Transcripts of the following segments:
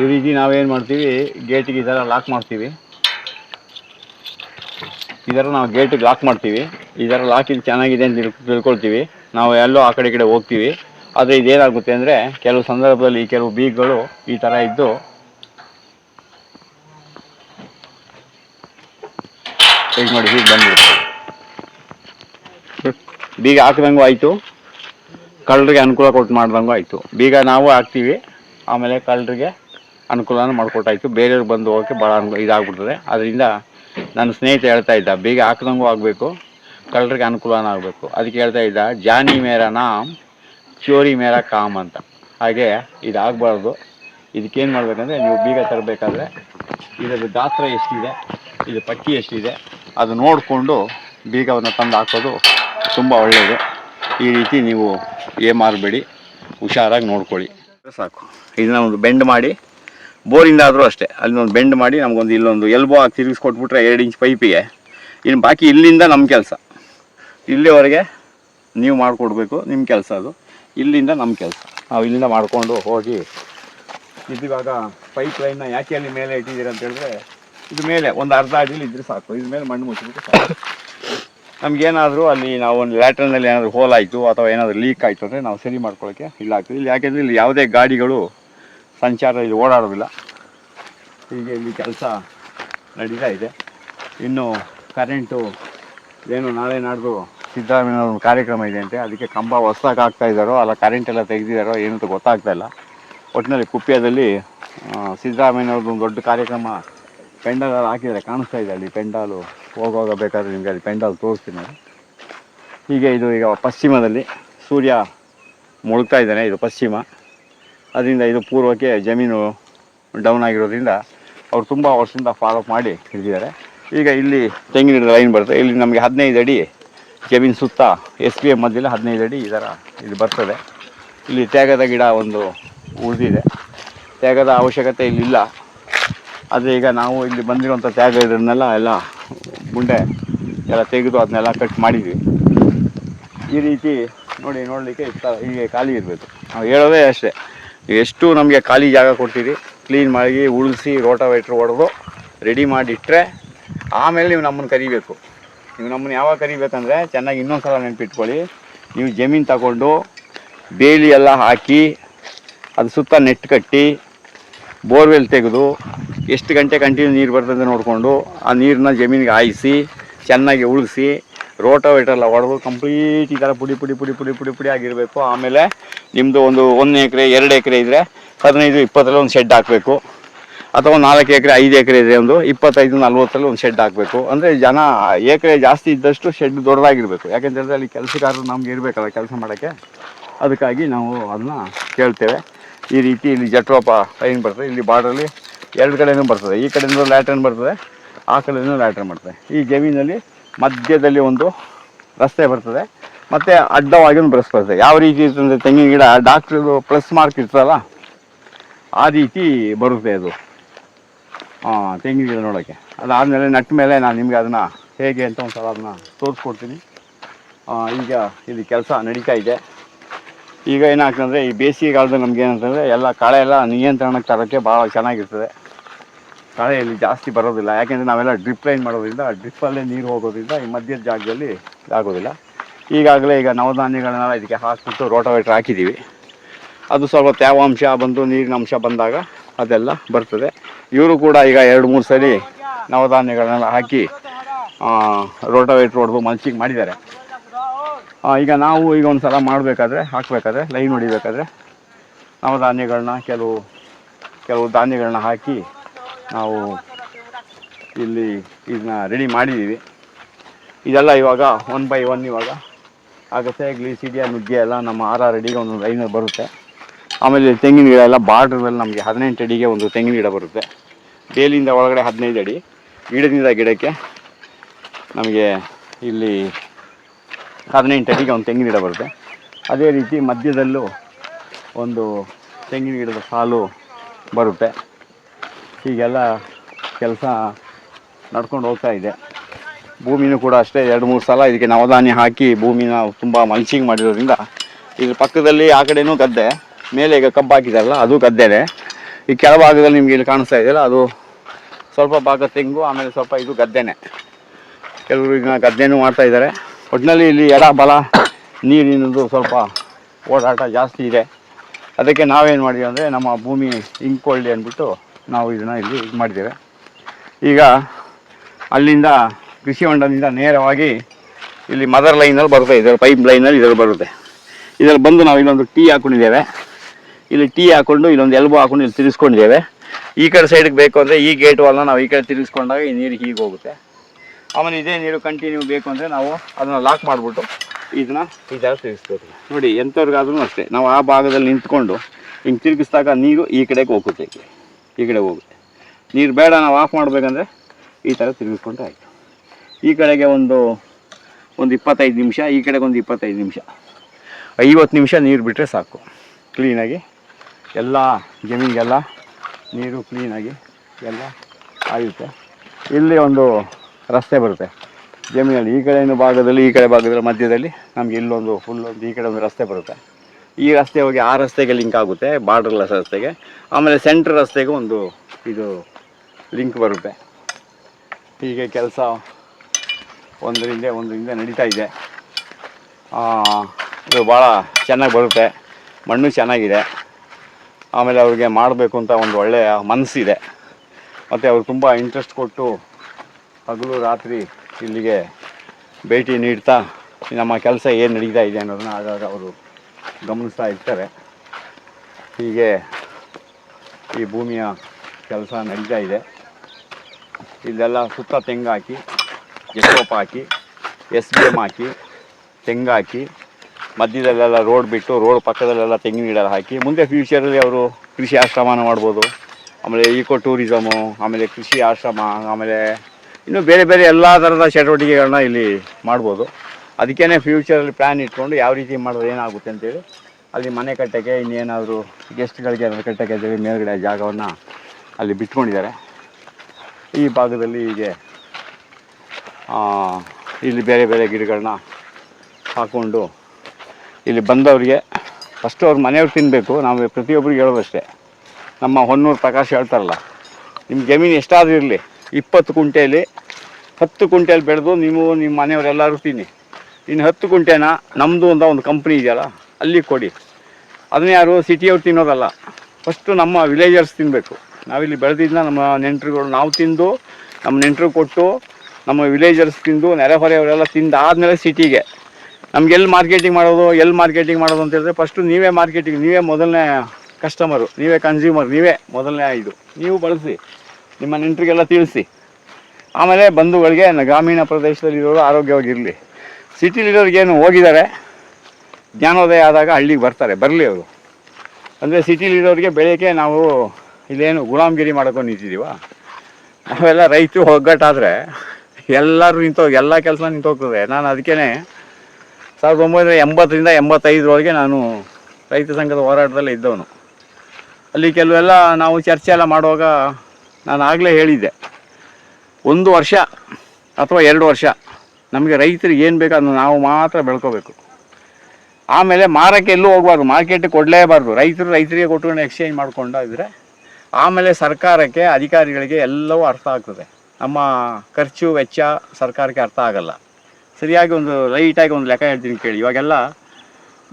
ಈ ರೀತಿ ನಾವೇನು ಮಾಡ್ತೀವಿ, ಗೇಟಿಗೆ ಈ ಥರ ಲಾಕ್ ಮಾಡ್ತೀವಿ. ಈ ಥರ ನಾವು ಗೇಟಿಗೆ ಲಾಕ್ ಮಾಡ್ತೀವಿ. ಈ ಥರ ಲಾಕ್ ಇದು ಚೆನ್ನಾಗಿದೆ ಅಂತ ತಿಳ್- ತಿಳ್ಕೊಳ್ತೀವಿ. ನಾವು ಎಲ್ಲೋ ಆ ಕಡೆ ಕಡೆ ಹೋಗ್ತೀವಿ. ಆದರೆ ಇದೇನಾಗುತ್ತೆ ಅಂದರೆ, ಕೆಲವು ಸಂದರ್ಭದಲ್ಲಿ ಕೆಲವು ಬೀಗ್ಗಳು ಈ ಥರ ಇದ್ದು ಈಗ ನೋಡಿ, ಹೀಗೆ ಬಂದ್ಬಿಡುತ್ತೆ. ಬೀಗ ಹಾಕಿದಂಗೂ ಆಯಿತು. ಕಳ್ಳರಿಗೆ ಅನುಕೂಲ ಕೊಟ್ಟು ಮಾಡ್ದಂಗೂ ಆಯಿತು. ಬೀಗ ನಾವು ಹಾಕ್ತೀವಿ. ಆಮೇಲೆ ಕಳ್ಳರಿಗೆ ಅನುಕೂಲನ ಮಾಡಿಕೊಟ್ಟಾಯ್ತು. ಬೇರೆಯವ್ರಿಗೆ ಬಂದು ಹೋಗೋಕ್ಕೆ ಭಾಳ ಅನುಕೂಲ ಇದಾಗ್ಬಿಡ್ತದೆ. ಅದರಿಂದ ನನ್ನ ಸ್ನೇಹಿತ ಹೇಳ್ತಾ ಇದ್ದ, ಬೀಗ ಹಾಕ್ದಂಗೂ ಆಗಬೇಕು, ಕಳ್ಳರಿಗೆ ಅನುಕೂಲನೂ ಆಗಬೇಕು. ಅದಕ್ಕೆ ಹೇಳ್ತಾ ಇದ್ದ, ಜಾನಿ ಮೇರಾ ನಾಮ್, ಚೋರಿ ಮೇರಾ ಕಾಮ್ ಅಂತ. ಹಾಗೆ ಇದಾಗಬಾರ್ದು. ಇದಕ್ಕೇನು ಮಾಡಬೇಕಂದ್ರೆ, ನೀವು ಬೀಗ ತರಬೇಕಾದ್ರೆ ಇದರದ್ದು ಗಾತ್ರ ಎಷ್ಟಿದೆ ಇದು ಪಟ್ಟಿ ಎಷ್ಟಿದೆ, ಅದು ನೋಡಿಕೊಂಡು ಬೀಗವನ್ನು ತಂದು ಹಾಕೋದು ತುಂಬ ಒಳ್ಳೆಯದು ಈ ರೀತಿ ನೀವು ಏ ಮಾರಬೇಡಿ ಹುಷಾರಾಗಿ ನೋಡ್ಕೊಳ್ಳಿ. ಸಾಕು. ಇದನ್ನ ಒಂದು ಬೆಂಡ್ ಮಾಡಿ ಬೋರಿಂದ ಆದರೂ ಅಷ್ಟೇ. ಒಂದು ಬೆಂಡ್ ಮಾಡಿ ನಮಗೊಂದು ಇಲ್ಲೊಂದು ಎಲ್ಬೋ ಹಾಕಿ ತಿರುಗಿಸ್ಕೊಟ್ಬಿಟ್ರೆ ಎರಡು ಇಂಚ್ ಪೈಪಿಗೆ. ಇನ್ನು ಬಾಕಿ ಇಲ್ಲಿಂದ ನಮ್ಮ ಕೆಲಸ. ಇಲ್ಲಿವರೆಗೆ ನೀವು ಮಾಡಿಕೊಡ್ಬೇಕು ನಿಮ್ಮ ಕೆಲಸ ಅದು. ಇಲ್ಲಿಂದ ನಮ್ಮ ಕೆಲಸ. ನಾವು ಇಲ್ಲಿಂದ ಮಾಡಿಕೊಂಡು ಹೋಗಿ ಇದು ಇವಾಗ ಪೈಪ್ ಲೈನ್ನ ಯಾಕೆ ಅಲ್ಲಿ ಮೇಲೆ ಇಟ್ಟಿದ್ದೀರ ಅಂತ ಹೇಳಿದ್ರೆ, ಇದು ಮೇಲೆ ಒಂದು ಅರ್ಧ ಅಡಿಲಿ ಇದ್ರೆ ಸಾಕು. ಇದ್ರ ಮೇಲೆ ಮಣ್ಣು ಮುಚ್ಚಿಬಿಟ್ಟು ಸಾಕು. ನಮಗೇನಾದರೂ ಅಲ್ಲಿ ನಾವು ಒಂದು ಲ್ಯಾಟ್ರನ್ನಲ್ಲಿ ಏನಾದರೂ ಹೋಲ್ ಆಯಿತು ಅಥವಾ ಏನಾದರೂ ಲೀಕ್ ಆಯಿತು ಅಂದರೆ ನಾವು ಸರಿ ಮಾಡ್ಕೊಳ್ಳೋಕ್ಕೆ ಇಲ್ಲಾಗ್ತದೆ ಇಲ್ಲಿ ಯಾಕೆಂದರೆ ಇಲ್ಲಿ ಯಾವುದೇ ಗಾಡಿಗಳು ಸಂಚಾರ ಇಲ್ಲಿ ಓಡಾಡೋದಿಲ್ಲ ಹೀಗೆ ಇಲ್ಲಿ ಕೆಲಸ ನಡೀತಾ ಇದೆ. ಇನ್ನು ಕರೆಂಟು ಏನು ನಾಳೆ ನಾಡ್ದು ಸಿದ್ದರಾಮಯ್ಯ ಒಂದು ಕಾರ್ಯಕ್ರಮ ಇದೆ ಅಂತೆ. ಅದಕ್ಕೆ ಕಂಬ ಹೊಸ್ದಾಗಿ ಹಾಕ್ತಾ ಇದ್ದಾರೋ, ಅಲ್ಲ ಕರೆಂಟ್ ಎಲ್ಲ ತೆಗೆದಿದ್ದಾರೋ ಏನು ಅಂತ ಗೊತ್ತಾಗ್ತಾ ಇಲ್ಲ. ಒಟ್ಟಿನಲ್ಲಿ ಕುಪ್ಪಿಯದಲ್ಲಿ ಸಿದ್ದರಾಮಯ್ಯವ್ರದ್ದು ಒಂದು ದೊಡ್ಡ ಕಾರ್ಯಕ್ರಮ ಪೆಂಡಲ್ ಹಾಕಿದರೆ ಕಾಣಿಸ್ತಾ ಇದೆ ಅಲ್ಲಿ ಪೆಂಡಾಲು. ಹೋಗುವಾಗ ಬೇಕಾದ್ರೆ ನಿಮಗೆ ಅಲ್ಲಿ ಪೆಂಡಾಲ್ ತೋರಿಸ್ತೀನಿ. ಹೀಗೆ ಇದು ಈಗ ಪಶ್ಚಿಮದಲ್ಲಿ ಸೂರ್ಯ ಮುಳುಗ್ತಾ ಇದ್ದಾನೆ, ಇದು ಪಶ್ಚಿಮ. ಅದರಿಂದ ಇದು ಪೂರ್ವಕ್ಕೆ ಜಮೀನು ಡೌನ್ ಆಗಿರೋದ್ರಿಂದ ಅವ್ರು ತುಂಬ ವರ್ಷದಿಂದ ಫಾಲೋ ಮಾಡಿ ಹಿಡಿದಿದ್ದಾರೆ. ಈಗ ಇಲ್ಲಿ ತೆಂಗಿನ ಲೈನ್ ಬರುತ್ತೆ ಇಲ್ಲಿ ನಮಗೆ ಹದಿನೈದು ಅಡಿ ಜಮೀನು ಸುತ್ತ ಎಸ್ ಪಿ ಎಂ ಮಧ್ಯದಲ್ಲಿ ಹದಿನೈದು ಅಡಿ ಈ ಥರ ಇದು ಬರ್ತದೆ. ಇಲ್ಲಿ ತ್ಯಾಗದ ಗಿಡ ಒಂದು ಉಳಿದಿದೆ. ತ್ಯಾಗದ ಅವಶ್ಯಕತೆ ಇಲ್ಲಿಲ್ಲ ಆದರೆ ಈಗ ನಾವು ಇಲ್ಲಿ ಬಂದಿರುವಂಥ ತ್ಯಾಗ ಇದನ್ನೆಲ್ಲ ಎಲ್ಲ ಗುಂಡೆ ಎಲ್ಲ ತೆಗೆದು ಅದನ್ನೆಲ್ಲ ಕಟ್ ಮಾಡಿದ್ವಿ. ಈ ರೀತಿ ನೋಡಿ ನೋಡಲಿಕ್ಕೆ ಇಷ್ಟ ಹೀಗೆ ಖಾಲಿ ಇರಬೇಕು. ನಾವು ಹೇಳೋದೇ ಅಷ್ಟೇ. ಎಷ್ಟು ನಮಗೆ ಖಾಲಿ ಜಾಗ ಕೊಡ್ತೀರಿ. ಕ್ಲೀನ್ ಮಾಡಿ, ಉಳಿಸಿ, ರೋಟಾವೇಟ್ರ್ ಹೊಡೆದು ರೆಡಿ ಮಾಡಿಟ್ಟರೆ ಆಮೇಲೆ ನೀವು ನಮ್ಮನ್ನು ಕರಿಬೇಕು. ನೀವು ನಮ್ಮನ್ನು ಯಾವಾಗ ಕರಿಬೇಕಂದ್ರೆ ಚೆನ್ನಾಗಿ ಇನ್ನೊಂದು ಸಲ ನೆನಪಿಟ್ಕೊಳ್ಳಿ. ನೀವು ಜಮೀನು ತಗೊಂಡು ಬೇಲಿ ಎಲ್ಲ ಹಾಕಿ, ಅದು ಸುತ್ತ ನೆಟ್ ಕಟ್ಟಿ, ಬೋರ್ವೆಲ್ ತೆಗೆದು ಎಷ್ಟು ಗಂಟೆ ಕಂಟಿನ್ಯೂ ನೀರು ಬರ್ತದೆ ನೋಡಿಕೊಂಡು ಆ ನೀರನ್ನ ಜಮೀನಿಗೆ ಹಾಯಿಸಿ, ಚೆನ್ನಾಗಿ ಉಳಿಸಿ ರೋಟೋವೇಟರ್ ಎಲ್ಲ ಹೊಡೆದು ಕಂಪ್ಲೀಟ್ ಈ ಥರ ಪುಡಿ ಪುಡಿ ಪುಡಿ ಪುಡಿ ಪುಡಿ ಪುಡಿ ಆಗಿರಬೇಕು. ಆಮೇಲೆ ನಿಮ್ಮದು ಒಂದು ಒಂದು ಎಕರೆ, ಎರಡು ಎಕರೆ ಇದ್ದರೆ ಹದಿನೈದು, ಇಪ್ಪತ್ತರಲ್ಲಿ ಒಂದು ಶೆಡ್ ಹಾಕಬೇಕು. ಅಥವಾ ನಾಲ್ಕು ಎಕರೆ, ಐದು ಎಕರೆ ಇದೆ ಒಂದು ಇಪ್ಪತ್ತೈದು, ನಲ್ವತ್ತರಲ್ಲಿ ಒಂದು ಶೆಡ್ ಹಾಕಬೇಕು. ಅಂದರೆ ಜನ ಎಕರೆ ಜಾಸ್ತಿ ಇದ್ದಷ್ಟು ಶೆಡ್ ದೊಡ್ಡದಾಗಿರಬೇಕು. ಯಾಕೆಂತ ಹೇಳಿದ್ರೆ ಅಲ್ಲಿ ಕೆಲಸಗಾರರು ನಮ್ಗೆ ಇರಬೇಕಲ್ಲ ಕೆಲಸ ಮಾಡೋಕ್ಕೆ. ಅದಕ್ಕಾಗಿ ನಾವು ಅದನ್ನ ಕೇಳ್ತೇವೆ. ಈ ರೀತಿ ಇಲ್ಲಿ ಜಟ್ರೋಪ ಲೈನ್ ಬರ್ತದೆ. ಇಲ್ಲಿ ಬಾರ್ಡ್ರಲ್ಲಿ ಎರಡು ಕಡೆಯೂ ಬರ್ತದೆ. ಈ ಕಡೆಯಿಂದ ಲ್ಯಾಟ್ರನ್ ಬರ್ತದೆ. ಆ ಕಡೆಯೂ ಲ್ಯಾಟ್ರನ್ ಬರ್ತದೆ. ಈ ಜಮೀನಲ್ಲಿ ಮಧ್ಯದಲ್ಲಿ ಒಂದು ರಸ್ತೆ ಬರ್ತದೆ. ಮತ್ತು ಅಡ್ಡವಾಗಿ ಒಂದು ಬ್ರಸ್ ಬರ್ತದೆ. ಯಾವ ರೀತಿ ಇರ್ತದೆ ತೆಂಗಿನ ಗಿಡ ಡಾಕ್ಟ್ರದು ಪ್ಲಸ್ ಮಾರ್ಕ್ ಇರ್ತಲ್ಲ ಆ ರೀತಿ ಬರುತ್ತೆ ಅದು. ಹಾಂ ತೆಂಗಿನ ಗಿಡ ನೋಡೋಕ್ಕೆ ಅದಾದಮೇಲೆ ನಟ್ಟ ಮೇಲೆ ನಾನು ನಿಮಗೆ ಅದನ್ನು ಹೇಗೆ ಅಂತ ಒಂದು ಸಲ ಅದನ್ನ ತೋರಿಸ್ಕೊಡ್ತೀನಿ. ಈಗ ಇಲ್ಲಿ ಕೆಲಸ ನಡೀತಾ ಇದೆ. ಈಗ ಏನಾಗ್ತಂದರೆ ಈ ಬೇಸಿಗೆಗಾಲದಲ್ಲಿ ನಮ್ಗೆ ಏನಂತಂದರೆ ಎಲ್ಲ ಕಳೆ ಎಲ್ಲ ನಿಯಂತ್ರಣಕ್ಕೆ ತರೋಕ್ಕೆ ಭಾಳ ಚೆನ್ನಾಗಿರ್ತದೆ. ಕಳೆ ಇಲ್ಲಿ ಜಾಸ್ತಿ ಬರೋದಿಲ್ಲ. ಯಾಕೆಂದರೆ ನಾವೆಲ್ಲ ಡ್ರಿಪ್ ಲೈನ್ ಮಾಡೋದ್ರಿಂದ ಡ್ರಿಪ್ಪಲ್ಲೇ ನೀರು ಹೋಗೋದ್ರಿಂದ ಈ ಮಧ್ಯದ ಜಾಗದಲ್ಲಿ ಇದಾಗೋದಿಲ್ಲ. ಈಗಾಗಲೇ ಈಗ ನವಧಾನ್ಯಗಳನ್ನೆಲ್ಲ ಇದಕ್ಕೆ ಹಾಕ್ಬಿಟ್ಟು ರೋಟೋವೇಟ್ರ್ ಹಾಕಿದ್ದೀವಿ ಅದು ಸ್ವಲ್ಪ ತೇವಾಂಶ ಬಂದು, ನೀರಿನ ಅಂಶ ಬಂದಾಗ ಅದೆಲ್ಲ ಬರ್ತದೆ. ಇವರು ಕೂಡ ಈಗ ಎರಡು, ಮೂರು ಸರಿ ನವಧಾನ್ಯಗಳನ್ನೆಲ್ಲ ಹಾಕಿ ರೋಟೋವೇಟ್ರ್ ಹೊಡೆದು ಮಲ್ಚಿಂಗ್ ಮಾಡಿದ್ದಾರೆ. ಈಗ ನಾವು ಈಗ ಒಂದು ಸಲ ಮಾಡಬೇಕಾದ್ರೆ, ಹಾಕಬೇಕಾದ್ರೆ ಲೈನ್ ಹೊಡಿಬೇಕಾದ್ರೆ ನವಧಾನ್ಯಗಳನ್ನ ಕೆಲವು ಕೆಲವು ಧಾನ್ಯಗಳನ್ನ ಹಾಕಿ ನಾವು ಇಲ್ಲಿ ಇದನ್ನ ರೆಡಿ ಮಾಡಿದ್ದೀವಿ. ಇದೆಲ್ಲ ಇವಾಗ ಒನ್ ಬೈ ಒನ್ ಇವಾಗ. ಆಗತ್ತೆ ಗ್ಲೀಸಿಡಿಯ ನುಗ್ಗೆ ಎಲ್ಲ ನಮ್ಮ ಆರ್ ಅಡಿಗೆ ಒಂದು ಲೈನ್ ಬರುತ್ತೆ. ಆಮೇಲೆ ತೆಂಗಿನ ಗಿಡ ಎಲ್ಲ ಬಾರ್ಡ್ರಲ್ಲಿ ನಮಗೆ ಹದಿನೆಂಟು ಅಡಿಗೆ ಒಂದು ತೆಂಗಿನ ಗಿಡ ಬರುತ್ತೆ. ಬೇಲಿಂದ ಒಳಗಡೆ ಹದಿನೈದು ಅಡಿ, ಗಿಡದಿಂದ ಗಿಡಕ್ಕೆ ನಮಗೆ ಇಲ್ಲಿ ಹದಿನೆಂಟು ಅಡಿಗೆ ಒಂದು ತೆಂಗಿನ ಗಿಡ ಬರುತ್ತೆ. ಅದೇ ರೀತಿ ಮಧ್ಯದಲ್ಲೂ ಒಂದು ತೆಂಗಿನ ಗಿಡದ ಸಾಲು ಬರುತ್ತೆ. ಹೀಗೆಲ್ಲ ಕೆಲಸ ನಡ್ಕೊಂಡು ಹೋಗ್ತಾ ಇದೆ. ಭೂಮಿನೂ ಕೂಡ ಅಷ್ಟೇ ಎರಡು ಮೂರು ಸಲ ಇದಕ್ಕೆ ನವಧಾನ್ಯ ಹಾಕಿ ಭೂಮಿನ ತುಂಬ ಮಲ್ಚಿಂಗ್ ಮಾಡಿರೋದ್ರಿಂದ ಇದ್ರ ಪಕ್ಕದಲ್ಲಿ ಆ ಕಡೆನೂ ಗದ್ದೆ, ಮೇಲೆ ಈಗ ಕಬ್ಬು ಹಾಕಿದಾರಲ್ಲ, ಅದು ಗದ್ದೆನೆ. ಈ ಕೆಳಭಾಗದಲ್ಲಿ ನಿಮ್ಗೆ ಇಲ್ಲಿ ಕಾಣಿಸ್ತಾ ಇದೆಯಲ್ಲ, ಅದು ಸ್ವಲ್ಪ ಭಾಗ ತೆಂಗು, ಆಮೇಲೆ ಸ್ವಲ್ಪ ಇದು ಗದ್ದೆನೆ. ಕೆಲವರು ಈಗ ಗದ್ದೆನೂ ಮಾಡ್ತಾ ಇದ್ದಾರೆ. ಒಟ್ಟಿನಲ್ಲಿ ಇಲ್ಲಿ ಎಡ ಬಲ ನೀರಿನದು ಸ್ವಲ್ಪ ಓಡಾಟ ಜಾಸ್ತಿ ಇದೆ. ಅದಕ್ಕೆ ನಾವೇನು ಮಾಡಿದ್ವಿ ಅಂದರೆ ನಮ್ಮ ಭೂಮಿ ಇಂಕೊಳ್ಳಿ ಅಂದ್ಬಿಟ್ಟು ನಾವು ಇದನ್ನು ಇಲ್ಲಿ ಇದು ಮಾಡಿದ್ದೇವೆ. ಈಗ ಅಲ್ಲಿಂದ ಕೃಷಿ ಹೊಂಡದಿಂದ ನೇರವಾಗಿ ಇಲ್ಲಿ ಮದರ್ ಲೈನಲ್ಲಿ ಬರುತ್ತೆ, ಇದರ ಪೈಪ್ ಲೈನಲ್ಲಿ ಇದರಲ್ಲಿ ಬರುತ್ತೆ. ಇದರಲ್ಲಿ ಬಂದು ನಾವು ಇಲ್ಲೊಂದು ಟೀ ಹಾಕೊಂಡಿದ್ದೇವೆ. ಇಲ್ಲಿ ಟೀ ಹಾಕೊಂಡು ಇಲ್ಲೊಂದು ಎಲ್ಬೋ ಹಾಕೊಂಡು ಇಲ್ಲಿ ತಿರುಗಿಸ್ಕೊಂಡಿದ್ದೇವೆ. ಈ ಕಡೆ ಸೈಡ್ಗೆ ಬೇಕು ಅಂದರೆ ಈ ಗೇಟ್ ವಾಲ್ನ ನಾವು ಈ ಕಡೆ ತಿರುಗಿಸ್ಕೊಂಡಾಗ ಈ ನೀರು ಹೀಗೆ ಹೋಗುತ್ತೆ. ಆಮೇಲೆ ಇದೇ ನೀರು ಕಂಟಿನ್ಯೂ ಬೇಕು ಅಂದರೆ ನಾವು ಅದನ್ನು ಲಾಕ್ ಮಾಡಿಬಿಟ್ಟು ಇದನ್ನ ಈ ಥರ ತಿರುಗಿಸ್ಬೇಕು. ನೋಡಿ ಎಂಥವ್ರಿಗಾದ್ರೂ ಅಷ್ಟೇ, ನಾವು ಆ ಭಾಗದಲ್ಲಿ ನಿಂತ್ಕೊಂಡು ಹಿಂಗೆ ತಿರುಗಿಸಿದಾಗ ನೀರು ಈ ಕಡೆಗೆ ಹೋಗುತ್ತೆ ಈ ಕಡೆ ಹೋಗುತ್ತೆ ನೀರು ಬೇಡ, ನಾವು ಆಫ್ ಮಾಡಬೇಕಂದ್ರೆ ಈ ಥರ ತಿರುಗಿಸ್ಕೊಂಡ್ರೆ ಆಯಿತು. ಈ ಕಡೆಗೆ ಒಂದು ಒಂದು ಇಪ್ಪತ್ತೈದು ನಿಮಿಷ, ಈ ಕಡೆಗೆ ಒಂದು ಇಪ್ಪತ್ತೈದು ನಿಮಿಷ. ಐವತ್ತು ನಿಮಿಷ ನೀರು ಬಿಟ್ಟರೆ ಸಾಕು. ಕ್ಲೀನಾಗಿ ಎಲ್ಲ ಜಮೀನಿಗೆಲ್ಲ ನೀರು ಕ್ಲೀನಾಗಿ ಎಲ್ಲ ಆಗುತ್ತೆ. ಇಲ್ಲಿ ಒಂದು ರಸ್ತೆ ಬರುತ್ತೆ. ಜಮೀನಲ್ಲಿ ಈ ಕಡೆ ಭಾಗದಲ್ಲಿ, ಈ ಕಡೆ ಭಾಗದಲ್ಲಿ ಮಧ್ಯದಲ್ಲಿ ನಮಗೆ ಇಲ್ಲೊಂದು ಫುಲ್ಲೊಂದು ಈ ಕಡೆ ಒಂದು ರಸ್ತೆ ಬರುತ್ತೆ. ಈ ರಸ್ತೆ ಹೋಗಿ ಆ ರಸ್ತೆಗೆ ಲಿಂಕ್ ಆಗುತ್ತೆ ಬಾರ್ಡರ್ಲೆಸ್ ರಸ್ತೆಗೆ. ಆಮೇಲೆ ಸೆಂಟ್ರ್ ರಸ್ತೆಗೆ ಒಂದು ಇದು ಲಿಂಕ್ ಬರುತ್ತೆ. ಹೀಗೆ ಕೆಲಸ ಒಂದರಿಂದ ಒಂದರಿಂದ ನಡೀತಾ ಇದೆ. ಇದು ಭಾಳ ಚೆನ್ನಾಗಿ ಬರುತ್ತೆ. ಮಣ್ಣು ಚೆನ್ನಾಗಿದೆ. ಆಮೇಲೆ ಅವ್ರಿಗೆ ಮಾಡಬೇಕು ಅಂತ ಒಂದು ಒಳ್ಳೆಯ ಮನಸ್ಸಿದೆ ಮತ್ತು ಅವ್ರು ತುಂಬ ಇಂಟ್ರೆಸ್ಟ್ ಕೊಟ್ಟು ಹಗಲು ರಾತ್ರಿ ಇಲ್ಲಿಗೆ ಭೇಟಿ ನೀಡ್ತಾ ನಮ್ಮ ಕೆಲಸ ಏನು ನಡೀತಾ ಇದೆ ಅನ್ನೋದನ್ನ ಆಗಾಗ ಅವರು ಗಮನಿಸ್ತಾ ಇರ್ತಾರೆ. ಹೀಗೆ ಈ ಭೂಮಿಯ ಕೆಲಸ ನಡೀತಾ ಇದೆ. ಇಲ್ಲೆಲ್ಲ ಸುತ್ತ ತೆಂಗಾಕಿ ಹಾಕಿ ಹಾಕಿ, ಎಸ್ ಬಿ ಎಂ ಹಾಕಿ ತೆಂಗಾಕಿ ಮಧ್ಯದಲ್ಲೆಲ್ಲ ರೋಡ್ ಬಿಟ್ಟು ರೋಡ್ ಪಕ್ಕದಲ್ಲೆಲ್ಲ ತೆಂಗಿನ ಗಿಡ ಹಾಕಿ, ಮುಂದೆ ಫ್ಯೂಚರಲ್ಲಿ ಅವರು ಕೃಷಿ ಆಶ್ರಮನ ಮಾಡ್ಬೋದು. ಆಮೇಲೆ ಈಕೋ ಟೂರಿಸಮು ಆಮೇಲೆ ಕೃಷಿ ಆಶ್ರಮ, ಆಮೇಲೆ ಇನ್ನು ಬೇರೆ ಬೇರೆ ಎಲ್ಲ ಥರದ ಚಟುವಟಿಕೆಗಳನ್ನ ಇಲ್ಲಿ ಮಾಡ್ಬೋದು. ಅದಕ್ಕೇ ಫ್ಯೂಚರಲ್ಲಿ ಪ್ಲ್ಯಾನ್ ಇಟ್ಕೊಂಡು ಯಾವ ರೀತಿ ಮಾಡಿದ್ರೆ ಏನಾಗುತ್ತೆ ಅಂತೇಳಿ ಅಲ್ಲಿ ಮನೆ ಕಟ್ಟೋಕ್ಕೆ ಇನ್ನೇನಾದರೂ ಗೆಸ್ಟ್ಗಳಿಗೆ ಅದನ್ನು ಕಟ್ಟೋಕ್ಕೆ ಅಂತೇಳಿ ಮೇಲ್ಗಡೆ ಜಾಗವನ್ನು ಅಲ್ಲಿ ಬಿಟ್ಕೊಂಡಿದ್ದಾರೆ. ಈ ಭಾಗದಲ್ಲಿ ಹೀಗೆ ಇಲ್ಲಿ ಬೇರೆ ಬೇರೆ ಗಿಡಗಳನ್ನ ಹಾಕ್ಕೊಂಡು ಇಲ್ಲಿ ಬಂದವರಿಗೆ ಫಸ್ಟು ಅವ್ರ ಮನೆಯವ್ರು ತಿನ್ನಬೇಕು ನಾವು ಪ್ರತಿಯೊಬ್ಬರಿಗೆ ಹೇಳೋದಷ್ಟೇ. ನಮ್ಮ ಹೊನ್ನೂರು ಪ್ರಕಾಶ್ ಹೇಳ್ತಾರಲ್ಲ ನಿಮ್ಮ ಜಮೀನು ಎಷ್ಟಾದರೂ ಇರಲಿ, ಇಪ್ಪತ್ತು ಕುಂಟೆಯಲ್ಲಿ ಹತ್ತು ಕುಂಟೆಯಲ್ಲಿ ಬೆಳೆದು ನೀವು ನಿಮ್ಮ ಮನೆಯವರೆಲ್ಲರೂ ತಿನ್ನಿ. ಇನ್ನು ಹತ್ತು ಕುಂಟೆನ ನಮ್ಮದು ಅಂತ ಒಂದು ಕಂಪ್ನಿ ಇದೆಯಲ್ಲ, ಅಲ್ಲಿ ಕೊಡಿ. ಅದನ್ನ ಯಾರು ಸಿಟಿಯವ್ರು ತಿನ್ನೋದಲ್ಲ. ಫಸ್ಟು ನಮ್ಮ ವಿಲೇಜರ್ಸ್ ತಿನ್ನಬೇಕು ನಾವಿಲ್ಲಿ ಬೆಳೆದಿದ್ದನ್ನ ನಮ್ಮ ನೆಂಟರುಗಳು ನಾವು ತಿಂದು, ನಮ್ಮ ನೆಂಟರು ಕೊಟ್ಟು, ನಮ್ಮ ವಿಲೇಜರ್ಸ್ ತಿಂದು ನೆರೆಹೊರೆಯವರೆಲ್ಲ ತಿಂದು ಆದಮೇಲೆ ಸಿಟಿಗೆ. ನಮ್ಗೆ ಎಲ್ಲಿ ಮಾರ್ಕೆಟಿಂಗ್ ಮಾಡೋದು, ಎಲ್ಲಿ ಮಾರ್ಕೆಟಿಂಗ್ ಮಾಡೋದು ಅಂತ ಹೇಳಿದ್ರೆ ಫಸ್ಟು ನೀವೇ ಮಾರ್ಕೆಟಿಂಗ್ ನೀವೇ ಮೊದಲನೇ ಕಸ್ಟಮರು ನೀವೇ ಕನ್ಸ್ಯೂಮರ್ ನೀವೇ ಮೊದಲನೇ ಇದು. ನೀವು ಬಳಸಿ, ನಿಮ್ಮ ನೆಂಟರಿಗೆಲ್ಲ ತಿಳಿಸಿ. ಆಮೇಲೆ ಬಂಧುಗಳಿಗೆ ಗ್ರಾಮೀಣ ಗ್ರಾಮೀಣ ಪ್ರದೇಶದಲ್ಲಿರೋರು ಆರೋಗ್ಯವಾಗಿರಲಿ. ಸಿಟಿಲಿರೋರಿಗೇನು ಹೋಗಿದ್ದಾರೆ? ಜ್ಞಾನೋದಯ ಆದಾಗ ಹಳ್ಳಿಗೆ ಬರ್ತಾರೆ, ಬರಲಿ ಅವರು. ಅಂದರೆ ಸಿಟಿಲಿರೋರಿಗೆ ಬೆಳಗ್ಗೆ ನಾವು ಇಲ್ಲೇನು ಗುಲಾಮ್ಗಿರಿ ಮಾಡ್ಕೊಂಡು ನಿಂತಿದ್ದೀವ ನಾವೆಲ್ಲ ರೈತರು ಒಗ್ಗಟ್ಟಾದರೆ ಎಲ್ಲರೂ ನಿಂತೋಗಿ ಎಲ್ಲ ಕೆಲಸ ನಿಂತೋಗ್ತದೆ. ನಾನು ಅದಕ್ಕೇ ಸಾವಿರದ ಒಂಬೈನೂರ ಎಂಬತ್ತರಿಂದ ಎಂಬತ್ತೈದರೊಳಗೆ ನಾನು ರೈತ ಸಂಘದ ಹೋರಾಟದಲ್ಲೇ ಇದ್ದವನು. ಅಲ್ಲಿ ಕೆಲವೆಲ್ಲ ನಾವು ಚರ್ಚೆ ಎಲ್ಲ ಮಾಡುವಾಗ ನಾನು ಆಗಲೇ ಹೇಳಿದ್ದೆ. ಒಂದು ವರ್ಷ ಅಥವಾ ಎರಡು ವರ್ಷ ನಮಗೆ ರೈತರಿಗೆ ಏನು ಬೇಕೋ ಅದನ್ನು ನಾವು ಮಾತ್ರ ಬೆಳ್ಕೋಬೇಕು. ಆಮೇಲೆ ಮಾರಕ್ಕೆ ಎಲ್ಲೂ ಹೋಗಬಾರ್ದು, ಮಾರ್ಕೆಟಿಗೆ ಕೊಡಲೇಬಾರ್ದು. ರೈತರು ರೈತರಿಗೆ ಕೊಟ್ಕೊಂಡು ಎಕ್ಸ್ಚೇಂಜ್ ಮಾಡ್ಕೊಂಡು ಇದ್ರೆ ಆಮೇಲೆ ಸರ್ಕಾರಕ್ಕೆ, ಅಧಿಕಾರಿಗಳಿಗೆ ಎಲ್ಲವೂ ಅರ್ಥ ಆಗ್ತದೆ. ನಮ್ಮ ಖರ್ಚು ವೆಚ್ಚ ಸರ್ಕಾರಕ್ಕೆ ಅರ್ಥ ಆಗಲ್ಲ. ಸರಿಯಾಗಿ ಒಂದು ಲೈಟಾಗಿ ಒಂದು ಲೆಕ್ಕ ಹೇಳ್ತೀನಿ ಕೇಳಿ. ಇವಾಗೆಲ್ಲ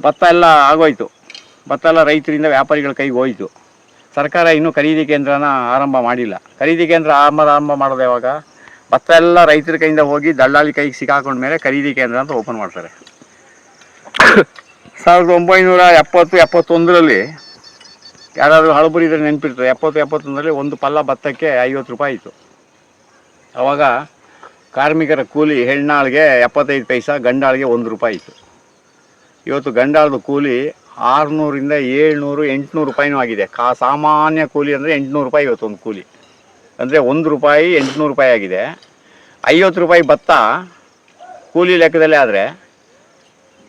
ಭತ್ತ ಎಲ್ಲ ಆಗೋಯ್ತು. ಭತ್ತ ಎಲ್ಲ ರೈತರಿಂದ ವ್ಯಾಪಾರಿಗಳ ಕೈಗೆ ಹೋಯ್ತು. ಸರ್ಕಾರ ಇನ್ನೂ ಖರೀದಿ ಕೇಂದ್ರನ ಆರಂಭ ಮಾಡಿಲ್ಲ. ಖರೀದಿ ಕೇಂದ್ರ ಆರಂಭ ಆರಂಭ ಮಾಡೋದು ಯಾವಾಗ? ಭತ್ತ ಎಲ್ಲ ರೈತರ ಕೈಯಿಂದ ಹೋಗಿ ದಳ್ಳಾಳಿ ಕೈಗೆ ಸಿಕ್ಕಾಕೊಂಡ ಮೇಲೆ ಖರೀದಿ ಕೇಂದ್ರ ಅಂತ ಓಪನ್ ಮಾಡ್ತಾರೆ. ಸಾವಿರದ ಒಂಬೈನೂರ ಎಪ್ಪತ್ತು, ಎಪ್ಪತ್ತೊಂದರಲ್ಲಿ ಯಾರಾದರೂ ಹಳಬರಿ ಇದ್ರೆ ನೆನಪಿರ್ತದೆ. ಎಪ್ಪತ್ತು, ಎಪ್ಪತ್ತೊಂದರಲ್ಲಿ ಒಂದು ಪಲ್ಲ ಭತ್ತಕ್ಕೆ ಐವತ್ತು ರೂಪಾಯಿ ಇತ್ತು ಆವಾಗ ಕಾರ್ಮಿಕರ ಕೂಲಿ ಹೆಣ್ಣಾಳಿಗೆ ಎಪ್ಪತ್ತೈದು ಪೈಸ, ಗಂಡಾಳಿಗೆ ಒಂದು ರೂಪಾಯಿ ಇತ್ತು ಇವತ್ತು ಗಂಡಾಳದ ಕೂಲಿ ಆರುನೂರಿಂದ ಏಳ್ನೂರು, ಎಂಟುನೂರು ರೂಪಾಯಿನೂ ಆಗಿದೆ. ಕಾ, ಸಾಮಾನ್ಯ ಕೂಲಿ ಅಂದರೆ ಎಂಟುನೂರು ರೂಪಾಯಿ ಇವತ್ತು ಒಂದು ಕೂಲಿ. ಅಂದರೆ ಒಂದು ರೂಪಾಯಿ ಎಂಟುನೂರು ರೂಪಾಯಿ ಆಗಿದೆ. ಐವತ್ತು ರೂಪಾಯಿ ಭತ್ತ ಕೂಲಿ ಲೆಕ್ಕದಲ್ಲೇ ಆದರೆ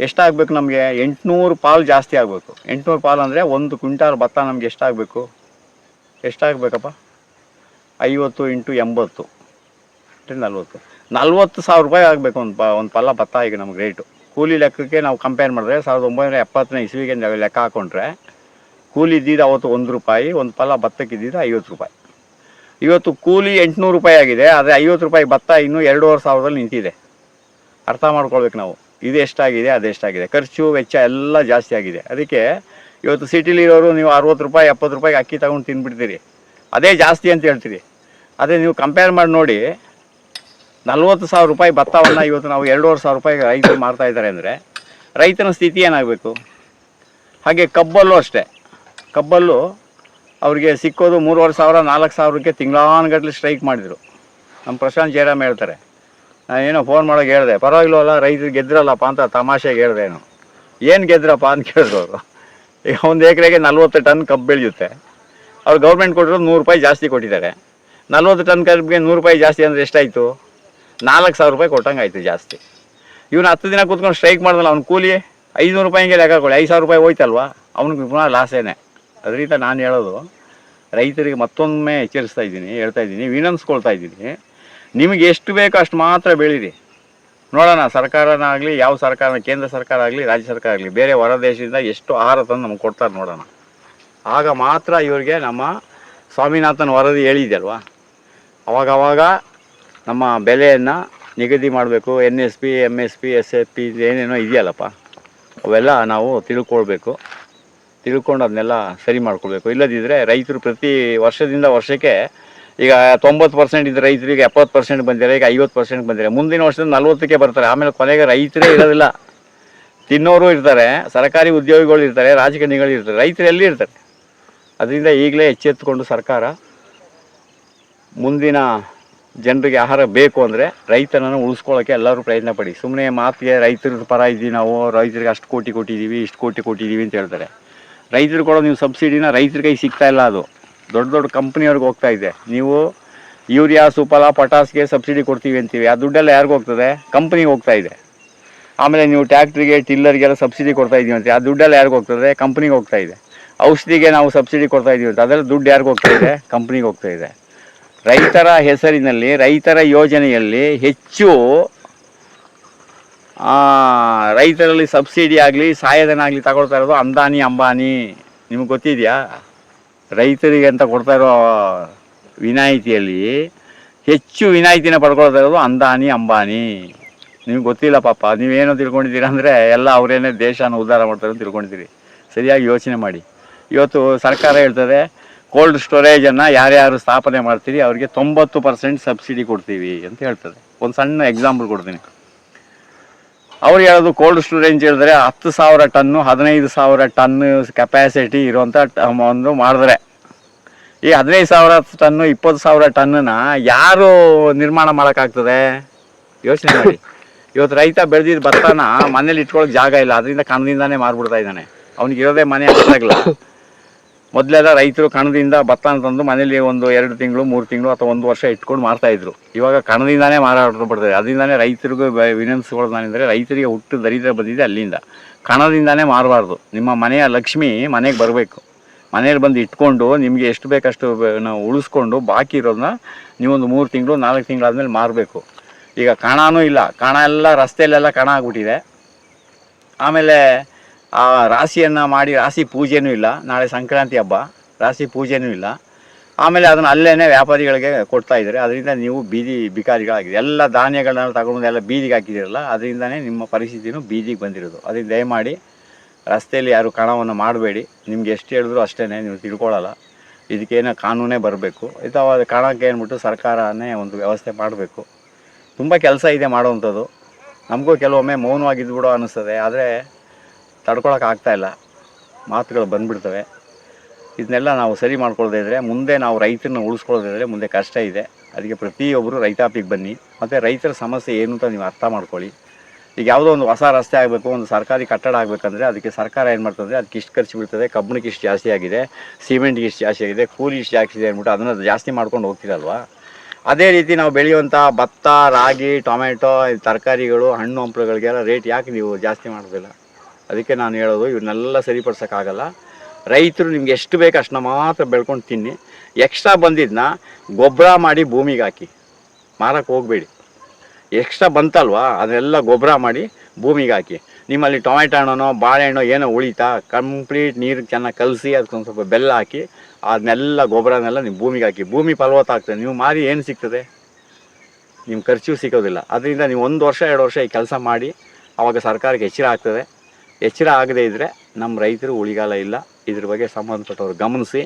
ಎಷ್ಟಾಗಬೇಕು ನಮಗೆ? ಎಂಟುನೂರು ಪಾಲು ಜಾಸ್ತಿ ಆಗಬೇಕು. ಎಂಟುನೂರು ಪಾಲು ಅಂದರೆ ಒಂದು ಕ್ವಿಂಟಾಲ್ ಭತ್ತ ನಮಗೆ ಎಷ್ಟಾಗಬೇಕು? ಎಷ್ಟಾಗಬೇಕಪ್ಪ? ಐವತ್ತು ಇಂಟು ಎಂಬತ್ತು. ನಲ್ವತ್ತು. ನಲ್ವತ್ತು ಸಾವಿರ ರೂಪಾಯಿ ಆಗಬೇಕು ಒಂದು ಪ, ಒಂದು ಪಲ್ಲ ಭತ್ತ ಈಗ ನಮ್ಗೆ ರೇಟು ಕೂಲಿ ಲೆಕ್ಕಕ್ಕೆ ನಾವು ಕಂಪೇರ್ ಮಾಡಿದ್ರೆ ಸಾವಿರದ ಒಂಬೈನೂರ ಎಪ್ಪತ್ತನೇ ಇಸ್ವಿಗೆ ಲೆಕ್ಕ ಹಾಕೊಂಡ್ರೆ ಕೂಲಿ ಇದ್ದಿದ್ದು ಅವತ್ತು ಒಂದು ರೂಪಾಯಿ, ಒಂದು ಪಲ್ಲ ಭತ್ತಕ್ಕೆ ಇದ್ದಿದ್ದು ಐವತ್ತು ರೂಪಾಯಿ. ಇವತ್ತು ಕೂಲಿ ಎಂಟುನೂರು ರೂಪಾಯಿ ಆಗಿದೆ, ಆದರೆ ಐವತ್ತು ರೂಪಾಯಿ ಭತ್ತ ಇನ್ನೂ ಎರಡೂವರೆ ಸಾವಿರದಲ್ಲಿ ನಿಂತಿದೆ. ಅರ್ಥ ಮಾಡ್ಕೊಳ್ಬೇಕು ನಾವು. ಇದು ಎಷ್ಟಾಗಿದೆ ಅದೆಷ್ಟಾಗಿದೆ ಖರ್ಚು, ವೆಚ್ಚ ಎಲ್ಲ ಜಾಸ್ತಿ ಆಗಿದೆ. ಅದಕ್ಕೆ ಇವತ್ತು ಸಿಟಿಲಿರೋರು ನೀವು ಅರವತ್ತು ರೂಪಾಯಿ, ಎಪ್ಪತ್ತು ರೂಪಾಯಿಗೆ ಅಕ್ಕಿ ತಗೊಂಡು ತಿಂದ್ಬಿಡ್ತೀರಿ ಅದೇ ಜಾಸ್ತಿ ಅಂತ ಹೇಳ್ತೀರಿ. ಅದೇ ನೀವು ಕಂಪೇರ್ ಮಾಡಿ ನೋಡಿ, ನಲ್ವತ್ತು ಸಾವಿರ ರೂಪಾಯಿ ಭತ್ತವನ್ನು ಇವತ್ತು ನಾವು ಎರಡೂವರೆ ಸಾವಿರ ರೂಪಾಯಿಗೆ ರೈತರು ಮಾರ್ತಾ ಇದ್ದಾರೆ ಅಂದರೆ ರೈತನ ಸ್ಥಿತಿ ಏನಾಗಬೇಕು? ಹಾಗೆ ಕಬ್ಬಲ್ಲೂ ಅಷ್ಟೇ. ಕಬ್ಬಲ್ಲೂ ಅವ್ರಿಗೆ ಸಿಕ್ಕೋದು ಮೂರುವರೆ ಸಾವಿರ, ನಾಲ್ಕು ಸಾವಿರಕ್ಕೆ ತಿಂಗಳಾನುಗಟ್ಲೆ ಸ್ಟ್ರೈಕ್ ಮಾಡಿದರು. ನಮ್ಮ ಪ್ರಶಾಂತ್ ಜಯರಾಮ್ ಹೇಳ್ತಾರೆ. ನಾನು ಏನೋ ಫೋನ್ ಮಾಡೋಕೆ ಹೇಳಿದೆ, ಪರವಾಗಿಲ್ವಲ್ಲ, ರೈತರು ಗೆದ್ರಲ್ಲಪ್ಪ ಅಂತ ತಮಾಷೆಗೆ ಹೇಳಿದೆ ಏನು ಏನು ಗೆದ್ರಪ್ಪ ಅಂತ ಕೇಳಿದ್ರು ಅವರು. ಈಗ ಒಂದು ಎಕರೆಗೆ ನಲ್ವತ್ತು ಟನ್ ಕಬ್ಬು ಬೆಳೆಯುತ್ತೆ. ಅವ್ರು ಗೌರ್ಮೆಂಟ್ ಕೊಟ್ಟಿರೋದು ನೂರು ರೂಪಾಯಿ ಜಾಸ್ತಿ ಕೊಟ್ಟಿದ್ದಾರೆ. ನಲ್ವತ್ತು ಟನ್ ಕಬ್ಬಿಗೆ ನೂರು ರೂಪಾಯಿ ಜಾಸ್ತಿ ಅಂದರೆ ಎಷ್ಟಾಯಿತು? ನಾಲ್ಕು ಸಾವಿರ ರೂಪಾಯಿ ಕೊಟ್ಟಂಗೆ ಆಯಿತು ಜಾಸ್ತಿ. ಇವನು ಹತ್ತು ದಿನ ಕೂತ್ಕೊಂಡು ಸ್ಟ್ರೈಕ್ ಮಾಡಿದ್ನಲ್ಲ ಅವ್ನು ಕೂಲಿ ಐದುನೂರು ರೂಪಾಯಿ ಹಿಂಗೆ ಲೆಕ್ಕ ಕೊಡಿ ಐದು ಸಾವಿರ ರೂಪಾಯಿ ಹೋಯ್ತಲ್ವಾ? ಅವ್ನಿಗೆ ಪುನಃ ಲಾಸೇನೆ. ಅದರಿಂದ ನಾನು ಹೇಳೋದು, ರೈತರಿಗೆ ಮತ್ತೊಮ್ಮೆ ಎಚ್ಚರಿಸ್ತಾ ಇದ್ದೀನಿ, ಹೇಳ್ತಾ ಇದ್ದೀನಿ ವಿನಂತಿಸ್ಕೊಳ್ತಾ ಇದ್ದೀನಿ. ನಿಮಗೆ ಎಷ್ಟು ಬೇಕೋ ಅಷ್ಟು ಮಾತ್ರ ಬೆಳೀರಿ. ನೋಡೋಣ ಸರ್ಕಾರನ ಆಗಲಿ ಯಾವ ಸರ್ಕಾರ, ಕೇಂದ್ರ ಸರ್ಕಾರ ಆಗಲಿ, ರಾಜ್ಯ ಸರ್ಕಾರ ಆಗಲಿ, ಬೇರೆ ಹೊರ ದೇಶದಿಂದ ಎಷ್ಟು ಆಹಾರ ತಂದು ನಮ್ಗೆ ಕೊಡ್ತಾರೆ ನೋಡೋಣ. ಆಗ ಮಾತ್ರ ಇವರಿಗೆ ನಮ್ಮ ಸ್ವಾಮಿನಾಥನ್ ವರದಿ ಹೇಳಿದೆಯಲ್ವಾ ಅವಾಗವಾಗ ಅವಾಗ ನಮ್ಮ ಬೆಲೆಯನ್ನು ನಿಗದಿ ಮಾಡಬೇಕು N S P M S P S F P ಏನೇನೋ ಇದೆಯಲ್ಲಪ್ಪ, ಅವೆಲ್ಲ ನಾವು ತಿಳ್ಕೊಳ್ಬೇಕು. ತಿಳ್ಕೊಂಡು ಅದನ್ನೆಲ್ಲ ಸರಿ ಮಾಡ್ಕೊಳ್ಬೇಕು. ಇಲ್ಲದಿದ್ದರೆ ರೈತರು ಪ್ರತಿ ವರ್ಷದಿಂದ ವರ್ಷಕ್ಕೆ ಈಗ ತೊಂಬತ್ತು ಪರ್ಸೆಂಟ್ ಇದ್ದ ರೈತರಿಗೆ ಎಪ್ಪತ್ತು ಪರ್ಸೆಂಟ್ ಬಂದಿದ್ದಾರೆ, ಈಗ ಐವತ್ತು ಪರ್ಸೆಂಟ್ ಬಂದಿದೆ ಮುಂದಿನ ವರ್ಷದಿಂದ ನಲ್ವತ್ತಕ್ಕೆ ಬರ್ತಾರೆ. ಆಮೇಲೆ ಕೊನೆಗೆ ರೈತರೇ ಇರೋದಿಲ್ಲ. ತಿನ್ನೋರು ಇರ್ತಾರೆ, ಸರ್ಕಾರಿ ಉದ್ಯೋಗಿಗಳು ಇರ್ತಾರೆ, ರಾಜಕಾರಣಿಗಳು ಇರ್ತಾರೆ, ರೈತರು ಎಲ್ಲಿ ಇರ್ತಾರೆ? ಅದರಿಂದ ಈಗಲೇ ಎಚ್ಚೆತ್ತುಕೊಂಡು ಸರ್ಕಾರ ಮುಂದಿನ ಜನರಿಗೆ ಆಹಾರ ಬೇಕು ಅಂದರೆ ರೈತನನ್ನು ಉಳಿಸ್ಕೊಳ್ಳೋಕ್ಕೆ ಎಲ್ಲರೂ ಪ್ರಯತ್ನ ಪಡಿ. ಸುಮ್ಮನೆ ಮಾತಿಗೆ ರೈತರ ಪರ ಇದ್ದೀವಿ ನಾವು, ರೈತರಿಗೆ ಅಷ್ಟು ಕೋಟಿ ಕೊಟ್ಟಿದ್ದೀವಿ, ಇಷ್ಟು ಕೋಟಿ ಕೊಟ್ಟಿದ್ದೀವಿ ಅಂತ ಹೇಳ್ತಾರೆ. ರೈತರು ಕೊಡೋ ನೀವು ಸಬ್ಸಿಡಿನ ರೈತರ ಕೈ ಸಿಗ್ತಾ ಇಲ್ಲ ಅದು. ದೊಡ್ಡ ದೊಡ್ಡ ಕಂಪ್ನಿಯವ್ರಿಗೆ ಹೋಗ್ತಾ ಇದೆ. ನೀವು ಯೂರಿಯಾ ಸುಫಲ ಪಟಾಸ್ಗೆ ಸಬ್ಸಿಡಿ ಕೊಡ್ತೀವಿ ಅಂತೀವಿ. ಆ ದುಡ್ಡೆಲ್ಲ ಯಾರಿಗೂ ಹೋಗ್ತದೆ? ಕಂಪ್ನಿಗೆ ಹೋಗ್ತಾ ಇದೆ. ಆಮೇಲೆ ನೀವು ಟ್ಯಾಕ್ಟ್ರಿಗೆ, ಟಿಲ್ಲರ್ಗೆಲ್ಲ ಸಬ್ಸಿಡಿ ಕೊಡ್ತಾ ಇದೀವಿ ಅಂತ ಆ ದುಡ್ಡೆಲ್ಲ ಯಾರಿಗೂ ಹೋಗ್ತದೆ? ಕಂಪ್ನಿಗೆ ಹೋಗ್ತಾ ಇದೆ. ಔಷಧಿಗೆ ನಾವು ಸಬ್ಸಿಡಿ ಕೊಡ್ತಾ ಇದೀವಿ ಅಂತ ಅದರಲ್ಲಿ ದುಡ್ಡು ಯಾರಿಗೂ ಹೋಗ್ತಾ ಇದೆ? ಕಂಪ್ನಿಗೆ ಹೋಗ್ತಾ ಇದೆ. ರೈತರ ಹೆಸರಿನಲ್ಲಿ, ರೈತರ ಯೋಜನೆಯಲ್ಲಿ ಹೆಚ್ಚು ರೈತರಲ್ಲಿ ಸಬ್ಸಿಡಿ ಆಗಲಿ ಸಹಾಯಧನ ಆಗಲಿ ತಗೊಳ್ತಾ ಇರೋದು ಅಂದಾನಿ ಅಂಬಾನಿ. ನಿಮ್ಗೆ ಗೊತ್ತಿದೆಯಾ? ರೈತರಿಗೆ ಅಂತ ಕೊಡ್ತಾ ಇರೋ ವಿನಾಯಿತಿಯಲ್ಲಿ ಹೆಚ್ಚು ವಿನಾಯಿತಿನ ಪಡ್ಕೊಳ್ತಾ ಇರೋದು ಅಂದಾನಿ ಅಂಬಾನಿ. ನಿಮ್ಗೆ ಗೊತ್ತಿಲ್ಲ ಪಾಪ, ನೀವೇನೋ ತಿಳ್ಕೊಂಡಿದ್ದೀರಾ ಅಂದರೆ ಎಲ್ಲ ಅವರೇನೇ ದೇಶನ ಉದ್ಧಾರ ಮಾಡ್ತಾರೆ ಅಂತ ತಿಳ್ಕೊಂಡಿದ್ದೀರಿ. ಸರಿಯಾಗಿ ಯೋಚನೆ ಮಾಡಿ. ಇವತ್ತು ಸರ್ಕಾರ ಹೇಳ್ತದೆ ಕೋಲ್ಡ್ ಸ್ಟೋರೇಜನ್ನು ಯಾರ್ಯಾರು ಸ್ಥಾಪನೆ ಮಾಡ್ತೀರಿ, ಅವರಿಗೆ ತೊಂಬತ್ತು ಪರ್ಸೆಂಟ್ ಸಬ್ಸಿಡಿ ಕೊಡ್ತೀವಿ ಅಂತ ಹೇಳ್ತದೆ. ಒಂದು ಸಣ್ಣ ಎಕ್ಸಾಂಪಲ್ ಕೊಡ್ತೀನಿ. ಅವ್ರು ಹೇಳೋದು ಕೋಲ್ಡ್ ಸ್ಟೋರೇಜ್ ಹೇಳಿದ್ರೆ ಹತ್ತು ಸಾವಿರ ಟನ್ನು ಹದಿನೈದು ಸಾವಿರ ಟನ್ ಕೆಪಾಸಿಟಿ ಇರುವಂಥ ಒಂದು ಮಾಡಿದ್ರೆ. ಈ ಹದಿನೈದು ಸಾವಿರ ಟನ್ನು ಇಪ್ಪತ್ತು ಸಾವಿರ ಟನ್ನನ್ನ ಯಾರು ನಿರ್ಮಾಣ ಮಾಡೋಕ್ಕಾಗ್ತದೆ? ಯೋಚನೆ ಮಾಡಿ. ಇವತ್ತು ರೈತ ಬೆಳೆದಿದ್ದ ಭತ್ತನ ಮನೇಲಿ ಇಟ್ಕೊಳ್ಳೋಕೆ ಜಾಗ ಇಲ್ಲ. ಅದರಿಂದ ಕಣದಿಂದಾನೇ ಮಾರ್ಬಿಡ್ತಾ ಇದ್ದಾನೆ. ಅವ್ನಿಗೆ ಇರೋದೇ ಮನೆ ಅಷ್ಟಾಗಲ್ಲ ಮೊದಲೆಲ್ಲ ರೈತರು ಕಣದಿಂದ ಭತ್ತ ತಂದು ಮನೇಲಿ ಒಂದು ಎರಡು ತಿಂಗಳು, ಮೂರು ತಿಂಗಳು ಅಥವಾ ಒಂದು ವರ್ಷ ಇಟ್ಕೊಂಡು ಮಾರ್ತಾ ಇದ್ರು. ಇವಾಗ ಕಣದಿಂದಾನೇ ಮಾರಾಟ ಬಿಡ್ತಾರೆ ಅದರಿಂದಾನೇ ರೈತರಿಗೂ ವಿನಂತಿಸ್ಕೊಳ್ಳೋದು ನಾನೆಂದರೆ ರೈತರಿಗೆ ಹುಟ್ಟು ದರಿದ್ರ ಬಂದಿದೆ ಅಲ್ಲಿಂದ. ಕಣದಿಂದಾನೇ ಮಾರಬಾರ್ದು. ನಿಮ್ಮ ಮನೆಯ ಲಕ್ಷ್ಮಿ ಮನೆಗೆ ಬರಬೇಕು. ಮನೇಲಿ ಬಂದು ಇಟ್ಕೊಂಡು ನಿಮಗೆ ಎಷ್ಟು ಬೇಕಷ್ಟು ನಾವು ಉಳಿಸ್ಕೊಂಡು ಬಾಕಿ ಇರೋದನ್ನ ನೀವೊಂದು ಮೂರು ತಿಂಗಳು, ನಾಲ್ಕು ತಿಂಗಳಾದ್ಮೇಲೆ ಮಾರಬೇಕು. ಈಗ ಕಣನೂ ಇಲ್ಲ. ಕಣ ಎಲ್ಲ ರಸ್ತೆಯಲ್ಲೆಲ್ಲ ಕಣ ಆಗ್ಬಿಟ್ಟಿದೆ. ಆಮೇಲೆ ಆ ರಾಶಿಯನ್ನು ಮಾಡಿ ರಾಶಿ ಪೂಜೆನೂ ಇಲ್ಲ. ನಾಳೆ ಸಂಕ್ರಾಂತಿ ಹಬ್ಬ, ರಾಶಿ ಪೂಜೆನೂ ಇಲ್ಲ. ಆಮೇಲೆ ಅದನ್ನು ಅಲ್ಲೇ ವ್ಯಾಪಾರಿಗಳಿಗೆ ಕೊಡ್ತಾ ಇದ್ದಾರೆ. ಅದರಿಂದ ನೀವು ಬೀದಿ ಬಿಕಾರಿಗಳಾಗಿದೆ ಎಲ್ಲ ಧಾನ್ಯಗಳನ್ನ ತಗೊಂಡು ಎಲ್ಲ ಬೀದಿಗೆ ಹಾಕಿದಿರಲ್ಲ ಅದರಿಂದನೇ ನಿಮ್ಮ ಪರಿಸ್ಥಿತಿನೂ ಬೀದಿಗೆ ಬಂದಿರೋದು. ಅದರಿಂದ ದಯಮಾಡಿ ರಸ್ತೆಯಲ್ಲಿ ಯಾರು ಕಣವನ್ನು ಮಾಡಬೇಡಿ. ನಿಮ್ಗೆ ಎಷ್ಟು ಹೇಳಿದ್ರು ಅಷ್ಟೇ ನೀವು ತಿಳ್ಕೊಳ್ಳಲ್ಲ ಇದಕ್ಕೇನೋ ಕಾನೂನೇ ಬರಬೇಕು. ಅಥವಾ ಕಣಕ್ಕೆ ಏನ್ಬಿಟ್ಟು ಸರ್ಕಾರನೇ ಒಂದು ವ್ಯವಸ್ಥೆ ಮಾಡಬೇಕು. ತುಂಬ ಕೆಲಸ ಇದೆ ಮಾಡೋವಂಥದ್ದು. ನಮಗೂ ಕೆಲವೊಮ್ಮೆ ಮೌನವಾಗಿದ್ದು ಬಿಡೋ ಅನ್ನಿಸ್ತದೆ ಆದರೆ ತಡ್ಕೊಳಕ್ಕೆ ಆಗ್ತಾ ಇಲ್ಲ. ಮಾತುಗಳು ಬಂದ್ಬಿಡ್ತವೆ. ಇದನ್ನೆಲ್ಲ ನಾವು ಸರಿ ಇದ್ದರೆ ಮುಂದೆ ನಾವು ರೈತರನ್ನ ಉಳಿಸ್ಕೊಳ್ಳೋದಿದ್ರೆ ಮುಂದೆ ಕಷ್ಟ ಇದೆ. ಅದಕ್ಕೆ ಪ್ರತಿಯೊಬ್ಬರು ರೈತಾಪಿಗೆ ಬನ್ನಿ. ಮತ್ತು ರೈತರ ಸಮಸ್ಯೆ ಏನು ಅಂತ ನೀವು ಅರ್ಥ ಮಾಡ್ಕೊಳ್ಳಿ. ಈಗ ಯಾವುದೋ ಒಂದು ಹೊಸ ರಸ್ತೆ ಆಗಬೇಕು, ಒಂದು ಸರ್ಕಾರಿ ಕಟ್ಟಡ ಆಗಬೇಕಂದ್ರೆ ಅದಕ್ಕೆ ಸರ್ಕಾರ ಏನು ಮಾಡ್ತದೆ? ಅದಕ್ಕೆ ಇಷ್ಟು ಖರ್ಚು ಬೀಳ್ತದೆ ಕಬ್ಬಿಣಕ್ಕೆ ಇಷ್ಟು ಜಾಸ್ತಿ ಆಗಿದೆ ಸಿಮೆಂಟ್ಗೆ ಇಷ್ಟು ಜಾಸ್ತಿ ಆಗಿದೆ, ಕೂಲಿ ಇಷ್ಟು ಜಾಸ್ತಿ ಇದೆ ಅಂದ್ಬಿಟ್ಟು ಅದನ್ನು ಜಾಸ್ತಿ ಮಾಡ್ಕೊಂಡು ಹೋಗ್ತಿರಲ್ವಾ? ಅದೇ ರೀತಿ ನಾವು ಬೆಳೆಯುವಂಥ ಭತ್ತ, ರಾಗಿ ಟೊಮೆಟೊ ತರಕಾರಿಗಳು, ಹಣ್ಣು ಹಂಪಲುಗಳಿಗೆಲ್ಲ ರೇಟ್ ಯಾಕೆ ನೀವು ಜಾಸ್ತಿ ಮಾಡೋದಿಲ್ಲ? ಅದಕ್ಕೆ ನಾನು ಹೇಳೋದು ಇವನ್ನೆಲ್ಲ ಸರಿಪಡಿಸೋಕ್ಕಾಗಲ್ಲ. ರೈತರು ನಿಮ್ಗೆ ಎಷ್ಟು ಬೇಕು ಅಷ್ಟನ್ನ ಮಾತ್ರ ಬೆಳ್ಕೊಂಡು ತಿನ್ನಿ. ಎಕ್ಸ್ಟ್ರಾ ಬಂದಿದ್ದನ್ನ ಗೊಬ್ಬರ ಮಾಡಿ ಭೂಮಿಗೆ ಹಾಕಿ. ಮಾರಕ್ಕೆ ಹೋಗಬೇಡಿ. ಎಕ್ಸ್ಟ್ರಾ ಬಂತಲ್ವಾ ಅದನ್ನೆಲ್ಲ ಗೊಬ್ಬರ ಮಾಡಿ ಭೂಮಿಗೆ ಹಾಕಿ. ನಿಮ್ಮಲ್ಲಿ ಟೊಮೆಟೊ ಹಣ್ಣನೋ ಬಾಳೆಹಣ್ಣು ಏನೋ ಉಳಿತಾ, ಕಂಪ್ಲೀಟ್ ನೀರು ಚೆನ್ನಾಗಿ ಕಲಸಿ ಅದಕ್ಕೊಂದು ಸ್ವಲ್ಪ ಬೆಲ್ಲ ಹಾಕಿ, ಅದನ್ನೆಲ್ಲ ಗೊಬ್ಬರನೆಲ್ಲ ನಿಮ್ಮ ಭೂಮಿಗೆ ಹಾಕಿ. ಭೂಮಿ ಫಲವತ್ತಾಗ್ತದೆ ನೀವು ಮಾರಿ ಏನು ಸಿಗ್ತದೆ? ನಿಮ್ಮ ಖರ್ಚು ಸಿಗೋದಿಲ್ಲ. ಅದರಿಂದ ನೀವು ಒಂದು ವರ್ಷ, ಎರಡು ವರ್ಷ ಈ ಕೆಲಸ ಮಾಡಿ ಆವಾಗ ಸರ್ಕಾರಕ್ಕೆ ಎಚ್ಚರ ಆಗ್ತದೆ. ಎಚ್ಚರ ಆಗದೇ ಇದ್ದರೆ ನಮ್ಮ ರೈತರು ಉಳಿಗಾಲ ಇಲ್ಲ. ಇದ್ರ ಬಗ್ಗೆ ಸಂಬಂಧಪಟ್ಟವ್ರು ಗಮನಿಸಿ.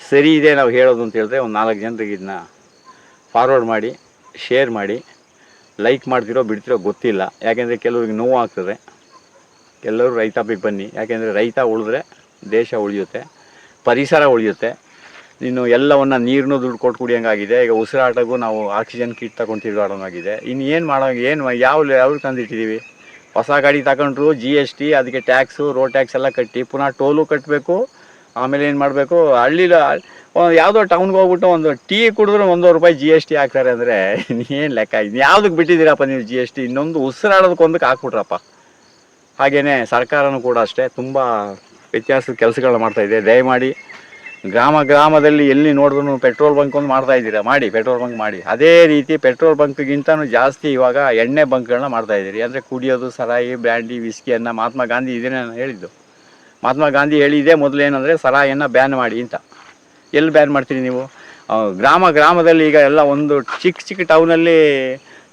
ಸರಿ ಇದೆ ನಾವು ಹೇಳೋದು ಅಂತ ಹೇಳಿದ್ರೆ ಒಂದು ನಾಲ್ಕು ಜನರಿಗೆ ಇದನ್ನ ಫಾರ್ವರ್ಡ್ ಮಾಡಿ ಶೇರ್ ಮಾಡಿ. ಲೈಕ್ ಮಾಡ್ತಿರೋ ಬಿಡ್ತಿರೋ ಗೊತ್ತಿಲ್ಲ. ಯಾಕೆಂದರೆ ಕೆಲವ್ರಿಗೆ ನೋವು ಆಗ್ತದೆ. ಎಲ್ಲರೂ ರೈತಾಪಿಗೆ ಬನ್ನಿ. ಯಾಕೆಂದರೆ ರೈತ ಉಳಿದ್ರೆ ದೇಶ ಉಳಿಯುತ್ತೆ, ಪರಿಸರ ಉಳಿಯುತ್ತೆ. ಇನ್ನು ಎಲ್ಲವನ್ನು ನೀರನ್ನು ದುಡ್ಡು ಕೊಟ್ಟು ಕುಡಿಯೋಂಗಾಗಿದೆ. ಈಗ ಉಸಿರಾಟಗೂ ನಾವು ಆಕ್ಸಿಜನ್ ಕಿಟ್ ತಗೊಂಡು ತಿರುಗಾಡೋಂಗಾಗಿದೆ. ಇನ್ನು ಏನು ಮಾಡೋ ಏನು ಯಾವ ಯಾವ ತಂದಿಟ್ಟಿದ್ದೀವಿ ಹೊಸ ಗಾಡಿ ತಗೊಂಡ್ರು ಜಿ ಎಸ್ ಟಿ ಅದಕ್ಕೆ ಟ್ಯಾಕ್ಸು ರೋಡ್ ಟ್ಯಾಕ್ಸ್ ಎಲ್ಲ ಕಟ್ಟಿ ಪುನಃ ಟೋಲು ಕಟ್ಟಬೇಕು ಆಮೇಲೆ ಏನು ಮಾಡಬೇಕು, ಹಳ್ಳಿಲ ಯಾವುದೋ ಟೌನ್ಗೆ ಹೋಗ್ಬಿಟ್ಟು ಒಂದು ಟೀ ಕುಡಿದ್ರು ಒಂದೂವರೆ ರೂಪಾಯಿ ಜಿ ಎಸ್ ಟಿ ಹಾಕ್ತಾರೆ ಅಂದರೆ ಏನು ಲೆಕ್ಕ ಇನ್ನು ಯಾವುದಕ್ಕೆ ಬಿಟ್ಟಿದ್ದೀರಪ್ಪ ನೀವು ಜಿ ಎಸ್ ಟಿ ಇನ್ನೊಂದು ಉಸಿರಾಡೋದಕ್ಕೊಂದಕ್ಕೆ ಹಾಕ್ಬಿಟ್ರಪ್ಪ. ಹಾಗೆಯೇ ಸರ್ಕಾರನೂ ಕೂಡ ಅಷ್ಟೇ, ತುಂಬ ವ್ಯತ್ಯಾಸದ ಕೆಲಸಗಳನ್ನ ಮಾಡ್ತಾಯಿದೆ ದಯಮಾಡಿ ಗ್ರಾಮ ಗ್ರಾಮದಲ್ಲಿ ಎಲ್ಲಿ ನೋಡಿದ್ರು ಪೆಟ್ರೋಲ್ ಬಂಕ್ ಒಂದು ಮಾಡ್ತಾ ಇದ್ದೀರಾ? ಮಾಡಿ, ಪೆಟ್ರೋಲ್ ಬಂಕ್ ಮಾಡಿ. ಅದೇ ರೀತಿ ಪೆಟ್ರೋಲ್ ಬಂಕ್ಗಿಂತನೂ ಜಾಸ್ತಿ ಇವಾಗ ಎಣ್ಣೆ ಬಂಕ್ಗಳನ್ನ ಮಾಡ್ತಾ ಇದ್ದೀರಿ. ಅಂದರೆ ಕುಡಿಯೋದು, ಸರಾಯಿ, ಬ್ರ್ಯಾಂಡಿ ವಿಸ್ಕಿಯನ್ನು ಮಹಾತ್ಮ ಗಾಂಧಿ ಇದನ್ನೇ ನಾನು ಹೇಳಿದ್ದು. ಮಹಾತ್ಮ ಗಾಂಧಿ ಹೇಳಿದ್ದೇ ಮೊದಲು ಏನಂದರೆ ಸರಾಯನ್ನು ಬ್ಯಾನ್ ಮಾಡಿ ಅಂತ. ಎಲ್ಲಿ ಬ್ಯಾನ್ ಮಾಡ್ತೀರಿ ನೀವು? ಗ್ರಾಮ ಗ್ರಾಮದಲ್ಲಿ ಈಗ ಎಲ್ಲ ಒಂದು ಚಿಕ್ಕ ಚಿಕ್ಕ ಟೌನಲ್ಲಿ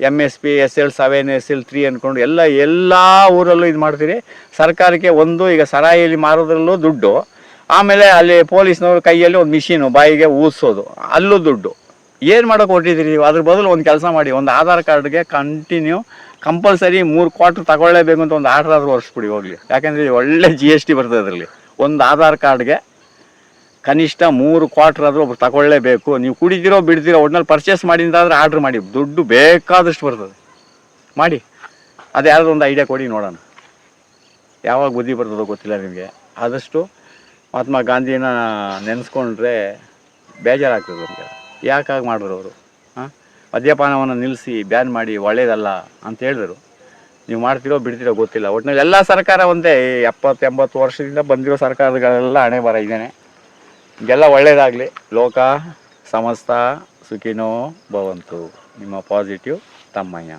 M S P S L seven S L three ಅಂದ್ಕೊಂಡು ಎಲ್ಲ ಎಲ್ಲ ಊರಲ್ಲೂ ಇದು ಮಾಡ್ತೀರಿ ಸರ್ಕಾರಕ್ಕೆ ಒಂದು ಈಗ ಸರಾಯಿಯಲ್ಲಿ ಮಾರೋದ್ರಲ್ಲೂ ದುಡ್ಡು. ಆಮೇಲೆ ಅಲ್ಲಿ ಪೊಲೀಸ್ನವ್ರ ಕೈಯಲ್ಲಿ ಒಂದು ಮಿಷಿನು, ಬಾಯಿಗೆ ಊದಿಸೋದು, ಅಲ್ಲೂ ದುಡ್ಡು. ಏನು ಮಾಡೋಕೆ ಹೊರಟಿದ್ದೀರಿ ನೀವು? ಅದ್ರ ಬದಲು ಒಂದು ಕೆಲಸ ಮಾಡಿ, ಒಂದು ಆಧಾರ್ ಕಾರ್ಡ್ಗೆ ಕಂಟಿನ್ಯೂ ಕಂಪಲ್ಸರಿ ಮೂರು ಕ್ವಾರ್ಟರ್ ತಗೊಳ್ಳೇಬೇಕು ಅಂತ ಒಂದು ಆರ್ಡರ್ ಆದರೂ ಹೊರಿಸ್ಬಿಡಿ ಹೋಗಲಿ. ಯಾಕೆಂದರೆ ಒಳ್ಳೆ ಜಿ ಎಸ್ ಟಿ ಬರ್ತದೆ ಅದರಲ್ಲಿ. ಒಂದು ಆಧಾರ್ ಕಾರ್ಡ್ಗೆ ಕನಿಷ್ಠ ಮೂರು ಕ್ವಾರ್ಟರ್ ಆದರೂ ಒಬ್ರು ತಗೊಳ್ಳೇಬೇಕು. ನೀವು ಕುಡಿದಿರೋ, ಬಿಡ್ದಿರೋ, ಒಟ್ನಲ್ಲಿ ಪರ್ಚೇಸ್ ಮಾಡಿದ್ದಾದ್ರೆ ಆರ್ಡ್ರ್ ಮಾಡಿ. ದುಡ್ಡು ಬೇಕಾದಷ್ಟು ಬರ್ತದೆ. ಮಾಡಿ. ಅದು ಯಾರಾದ್ರೂ ಒಂದು ಐಡಿಯಾ ಕೊಡಿ ನೋಡೋಣ. ಯಾವಾಗ ಬುದ್ಧಿ ಬರ್ತದೋ ಗೊತ್ತಿಲ್ಲ ನಿಮಗೆ. ಆದಷ್ಟು ಮಹಾತ್ಮ ಗಾಂಧಿನ ನೆನೆಸ್ಕೊಂಡ್ರೆ ಬೇಜಾರಾಗ್ತದೆ ನಮಗೆ. ಯಾಕಾಗಿ ಮಾಡಿದ್ರು ಅವರು? ಹಾಂ? ಮದ್ಯಪಾನವನ್ನು ನಿಲ್ಲಿಸಿ ಬ್ಯಾನ್ ಮಾಡಿ, ಒಳ್ಳೇದಲ್ಲ ಅಂತ ಹೇಳಿದ್ರು. ನೀವು ಮಾಡ್ತಿರೋ ಬಿಡ್ತಿರೋ ಗೊತ್ತಿಲ್ಲ. ಒಟ್ಟಿನಲ್ಲಿ ಎಲ್ಲ ಸರ್ಕಾರ ಒಂದೇ. ಈ ಎಪ್ಪತ್ತು ಎಂಬತ್ತು ವರ್ಷದಿಂದ ಬಂದಿರೋ ಸರ್ಕಾರಗಳೆಲ್ಲ ಹಣೆ ಬರ ಇದ್ದೇನೆ ಹೀಗೆಲ್ಲ ಒಳ್ಳೇದಾಗಲಿ. ಲೋಕ, ಸಮಸ್ತ ಸುಖಿನೋ ಭವಂತು. ನಿಮ್ಮ ಪಾಸಿಟಿವ್ ತಮ್ಮಯ್ಯ.